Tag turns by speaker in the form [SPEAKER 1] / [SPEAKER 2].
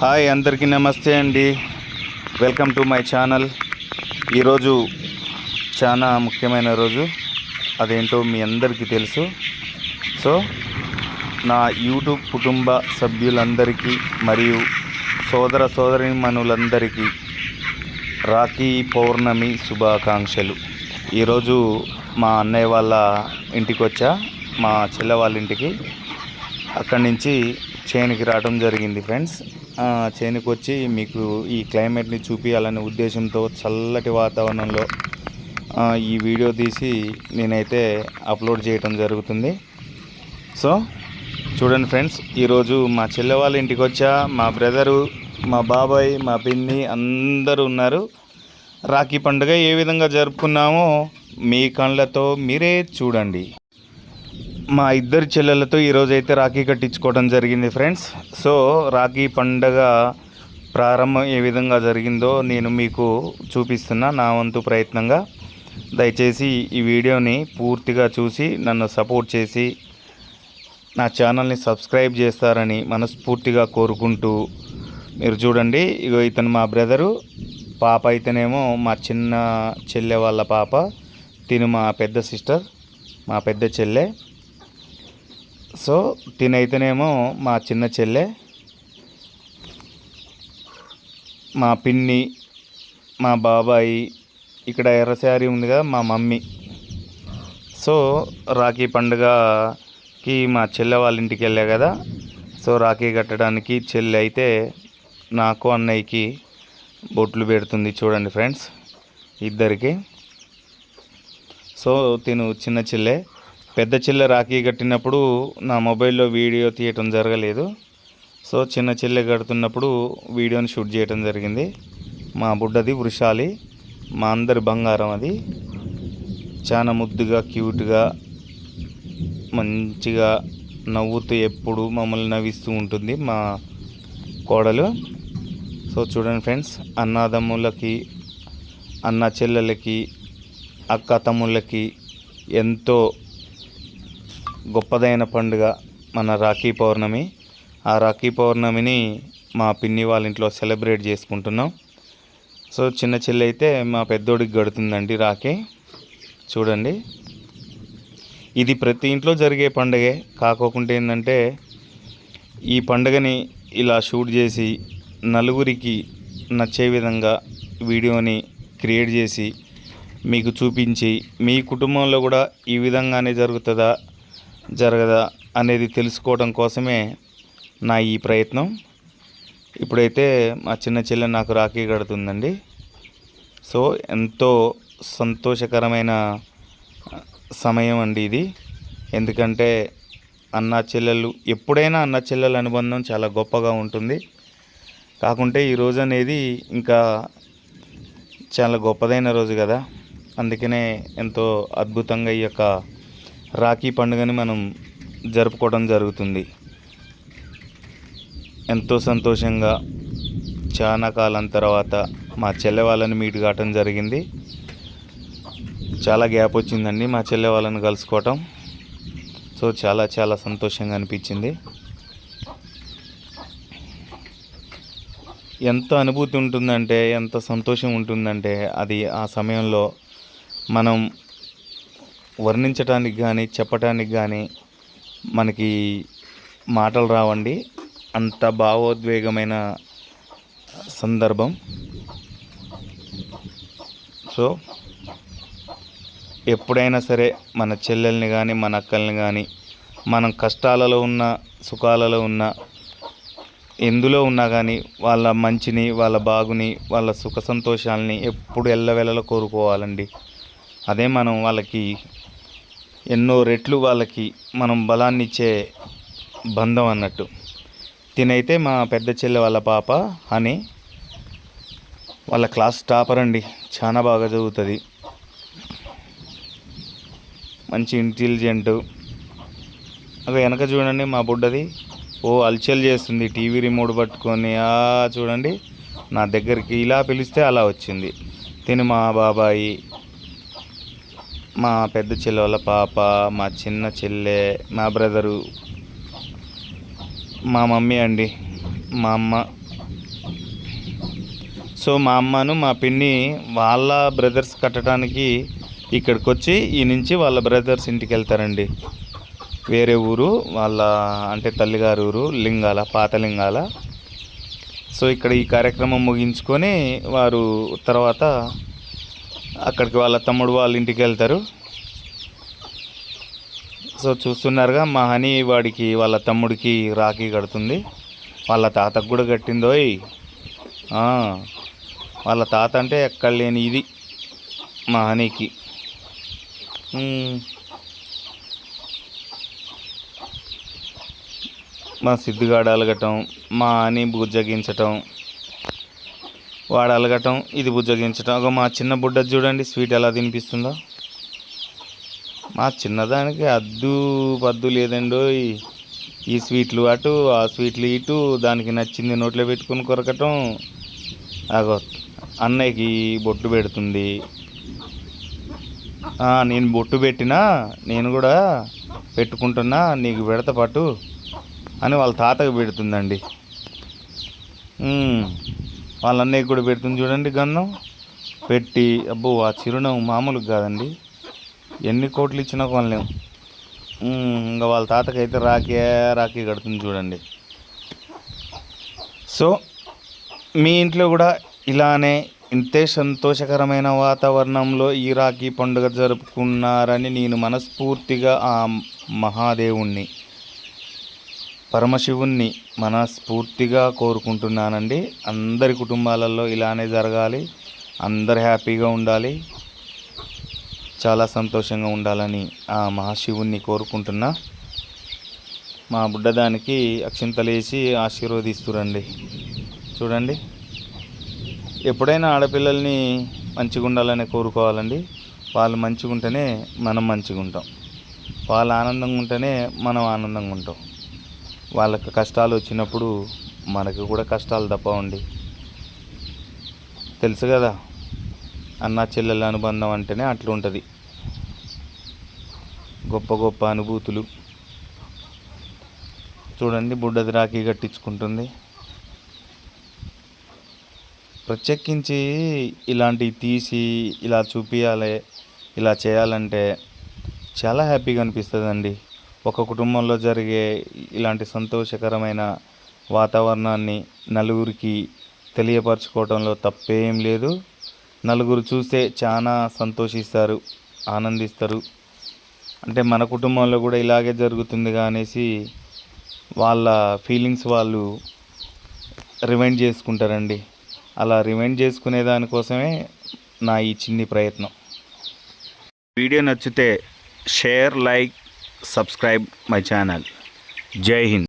[SPEAKER 1] Hi అందరికీ నమస్తే అండి. Welcome to my channel. ఈరోజు చాలా ముఖ్యమైన రోజు. అదేంటో మీ అందరికీ తెలుసు. సో నా యూట్యూబ్ కుటుంబ సభ్యులందరికీ మరియు సోదర సోదరిమణులందరికీ రాఖీ పౌర్ణమి శుభాకాంక్షలు. ఈరోజు మా అన్నయ్య వాళ్ళ ఇంటికి వచ్చా మా చెల్లె వాళ్ళ ఇంటికి. అక్కడి నుంచి చేనికి రావడం జరిగింది ఫ్రెండ్స్. చేనుకొచ్చి మీకు ఈ క్లైమేట్ని చూపించాలనే ఉద్దేశంతో చల్లటి వాతావరణంలో ఈ వీడియో తీసి నేనైతే అప్లోడ్ చేయటం జరుగుతుంది. సో చూడండి ఫ్రెండ్స్ ఈరోజు మా చెల్లె వాళ్ళ ఇంటికి వచ్చా మా బ్రదరు మా బాబాయ్ మా పిన్ని అందరూ ఉన్నారు. రాఖీ పండుగ ఏ విధంగా జరుపుకున్నామో మీ కళ్ళతో మీరే చూడండి. మా ఇద్దరు చెల్లెలతో ఈరోజు అయితే రాఖీ కట్టించుకోవడం జరిగింది ఫ్రెండ్స్. సో రాఖీ పండగ ప్రారంభం ఏ విధంగా జరిగిందో నేను మీకు చూపిస్తున్నా నా వంతు ప్రయత్నంగా. దయచేసి ఈ వీడియోని పూర్తిగా చూసి నన్ను సపోర్ట్ చేసి నా ఛానల్ని సబ్స్క్రైబ్ చేస్తారని మనస్ఫూర్తిగా కోరుకుంటూ మీరు చూడండి. ఇగో ఇతను మా బ్రదరు పాప అయితేనేమో మా చిన్న చెల్లె వాళ్ళ పాప తిను మా పెద్ద సిస్టర్ మా పెద్ద చెల్లె. సో తినైతేనేమో మా చిన్న చెల్లె మా పిన్ని మా బాబాయి ఇక్కడ ఎర్ర శారీ ఉంది కదా మా మమ్మీ. సో రాఖీ పండుగకి మా చెల్లె వాళ్ళ ఇంటికి వెళ్ళా కదా. సో రాఖీ కట్టడానికి చెల్లె అయితే నాకు అన్నయ్యకి బొట్లు పెడుతుంది చూడండి ఫ్రెండ్స్ ఇద్దరికి. సో తిను చిన్న చెల్లె. పెద్ద చెల్లె రాఖీ కట్టినప్పుడు నా మొబైల్లో వీడియో తీయటం జరగలేదు. సో చిన్న చెల్లె కడుతున్నప్పుడు వీడియోని షూట్ చేయటం జరిగింది. మా బుడ్డది వృషాలి. మా అందరి బంగారం అది. చాలా ముద్దుగా క్యూట్గా మంచిగా నవ్వుతూ ఎప్పుడు మమ్మల్ని నవ్విస్తూ ఉంటుంది మా కోడలు. సో చూడండి ఫ్రెండ్స్ అన్నదమ్ములకి అన్న చెల్లెలకి అక్క తమ్ముళ్ళకి ఎంతో గొప్పదైన పండుగ మన రాఖీ పౌర్ణమి. ఆ రాఖీ పౌర్ణమిని మా పిన్ని వాళ్ళ ఇంట్లో సెలబ్రేట్ చేసుకుంటున్నాం. సో చిన్న చెల్లి అయితే మా పెద్దోడికి గడుతుందండి రాఖీ. చూడండి. ఇది ప్రతి ఇంట్లో జరిగే పండుగే. కాకోకుండా ఏంటంటే ఈ పండుగని ఇలా షూట్ చేసి నలుగురికి నచ్చే విధంగా వీడియోని క్రియేట్ చేసి మీకు చూపించి మీ కుటుంబంలో కూడా ఈ విధంగానే జరుగుతుందా? జరగదా అనేది తెలుసుకోవడం కోసమే నా ఈ ప్రయత్నం. ఇప్పుడైతే మా చిన్న చెల్లె నాకు రాఖీ కడుతుందండి. సో ఎంతో సంతోషకరమైన సమయం అండి ఇది. ఎందుకంటే అన్న చెల్లెలు ఎప్పుడైనా అన్న చెల్లెల అనుబంధం చాలా గొప్పగా ఉంటుంది. కాకుంటే ఈ రోజు అనేది ఇంకా చాలా గొప్పదైన రోజు కదా. అందుకనే ఎంతో అద్భుతంగా ఈ యొక్క రాఖీ పండుగని మనం జరుపుకోవడం జరుగుతుంది. ఎంతో సంతోషంగా చాలా కాలం తర్వాత మా చెల్లె వాళ్ళని మీట్ కావటం జరిగింది. చాలా గ్యాప్ వచ్చిందండి మా చెల్లె వాళ్ళని కలుసుకోవటం. సో చాలా చాలా సంతోషంగా అనిపించింది. ఎంత అనుభూతి ఉంటుందంటే ఎంత సంతోషం ఉంటుందంటే అది ఆ సమయంలో మనం వర్ణించటానికి కానీ చెప్పటానికి కానీ మనకి మాటలు రావండి. అంత భావోద్వేగమైన సందర్భం. సో ఎప్పుడైనా సరే మన చెల్లెల్ని కానీ మన అక్కల్ని కానీ మనం కష్టాలలో ఉన్న సుఖాలలో ఉన్న ఎందులో ఉన్నా కానీ వాళ్ళ మంచిని వాళ్ళ బాగుని వాళ్ళ సుఖ సంతోషాలని ఎప్పుడు ఎల్లవెళ్ళలో కోరుకోవాలండి. అదే మనం వాళ్ళకి ఎన్నో రెట్లు వాళ్ళకి మనం బలాన్ని ఇచ్చే బంధం అన్నట్టు. తినైతే మా పెద్ద చెల్లె వాళ్ళ పాప అని వాళ్ళ క్లాస్ టాపర్ అండి. చాలా బాగా చదువుతుంది. మంచి ఇంటెలిజెంట్. అక్కడ వెనక చూడండి మా బుడ్డది. ఓ అల్చల్ చేస్తుంది. టీవీ రిమోట్ పట్టుకొని చూడండి. నా దగ్గరికి ఇలా పిలిస్తే అలా వచ్చింది. తిని మా బాబాయి. మా పెద్ద చెల్లె పాప మా చిన్న చెల్లె మా బ్రదరు మా మమ్మీ అండి మా అమ్మ. సో మా అమ్మను మా పిన్ని వాళ్ళ బ్రదర్స్ కట్టడానికి ఇక్కడికి వచ్చి ఈ నుంచి వాళ్ళ బ్రదర్స్ ఇంటికి వెళ్తారండి. వేరే ఊరు వాళ్ళ అంటే తల్లిగారు ఊరు లింగాల పాత లింగాల. సో ఇక్కడ ఈ కార్యక్రమం ముగించుకొని వారు తర్వాత అక్కడికి వాళ్ళ తమ్ముడు వాళ్ళ ఇంటికి వెళ్తారు. సో చూస్తున్నారుగా మా హనీ వాడికి వాళ్ళ తమ్ముడికి రాఖీ కడుతుంది. వాళ్ళ తాతకు కూడా కట్టిందోయ్ వాళ్ళ తాత అంటే ఎక్కడ లేని ఇది మా హనీకి. మా సిద్ధిగాడు అలగటం మా అని బుజ్జగించటం వాడు అలగటం ఇది బుజ్జగించటం. ఒక మా చిన్న బుడ్డ చూడండి స్వీట్ ఎలా తినిపిస్తుందో. మా చిన్నదానికి అద్దు పద్దు లేదండో ఈ స్వీట్లు అటు ఆ స్వీట్లు ఇటు దానికి నచ్చింది నోట్లో పెట్టుకుని కొరకటం. అగో అన్నయ్యకి బొట్టు పెడుతుంది. నేను బొట్టు పెట్టినా నేను కూడా పెట్టుకుంటున్నా నీకు పెడత పట్టు అని వాళ్ళ తాతకు పెడుతుందండి. వాళ్ళ అన్నయ్యకి కూడా పెడుతుంది చూడండి గంధం పెట్టి అబ్బో ఆ చిరునవ్వు మామూలు కాదండి. ఎన్ని కోట్లు ఇచ్చినా కొనలేము ఇంకా వాళ్ళ తాతకైతే రాఖీ రాఖీ కడుతుంది చూడండి. సో మీ ఇంట్లో కూడా ఇలానే ఇంతే సంతోషకరమైన వాతావరణంలో ఈ రాఖీ పండుగ జరుపుకున్నారని నేను మనస్ఫూర్తిగా ఆ మహాదేవుణ్ణి పరమశివుణ్ణి మనస్ఫూర్తిగా కోరుకుంటున్నానండి. అందరి కుటుంబాలలో ఇలానే జరగాలి. అందరు హ్యాపీగా ఉండాలి. చాలా సంతోషంగా ఉండాలని ఆ మహాశివుణ్ణి కోరుకుంటున్నా. మా బుడ్డదానికి అక్షింతలేసి ఆశీర్వదిస్తురండి. చూడండి. ఎప్పుడైనా ఆడపిల్లల్ని మంచిగా ఉండాలని కోరుకోవాలండి. వాళ్ళు మంచిగా ఉంటేనే మనం మంచిగా ఉంటాం వాళ్ళు ఆనందంగా ఉంటేనే మనం ఆనందంగా ఉంటాం. వాళ్ళకి కష్టాలు వచ్చినప్పుడు మనకు కూడా కష్టాలు తప్పవండి తెలుసు కదా అన్న చెల్లెల అనుబంధం అంటేనే అట్లా ఉంటుంది. గొప్ప గొప్ప అనుభూతులు. చూడండి బుడ్డది రాఖీ కట్టించుకుంటుంది. ప్రత్యేకించి ఇలాంటివి తీసి ఇలా చూపించాలి ఇలా చేయాలంటే చాలా హ్యాపీగా అనిపిస్తుందండి. ఒక కుటుంబంలో జరిగే ఇలాంటి సంతోషకరమైన వాతావరణాన్ని నలుగురికి తెలియపరచుకోవడంలో తప్పేం లేదు. నలుగురు చూస్తే చాలా సంతోషిస్తారు ఆనందిస్తారు. అంటే మన కుటుంబంలో కూడా ఇలాగే జరుగుతుందిగా అనేసి వాళ్ళ ఫీలింగ్స్ వాళ్ళు రిమైండ్ చేసుకుంటారండి. అలా రిమైండ్ చేసుకునే దానికోసమే నా ఈ చిన్ని ప్రయత్నం. వీడియో నచ్చితే share like subscribe my channel జై హింద్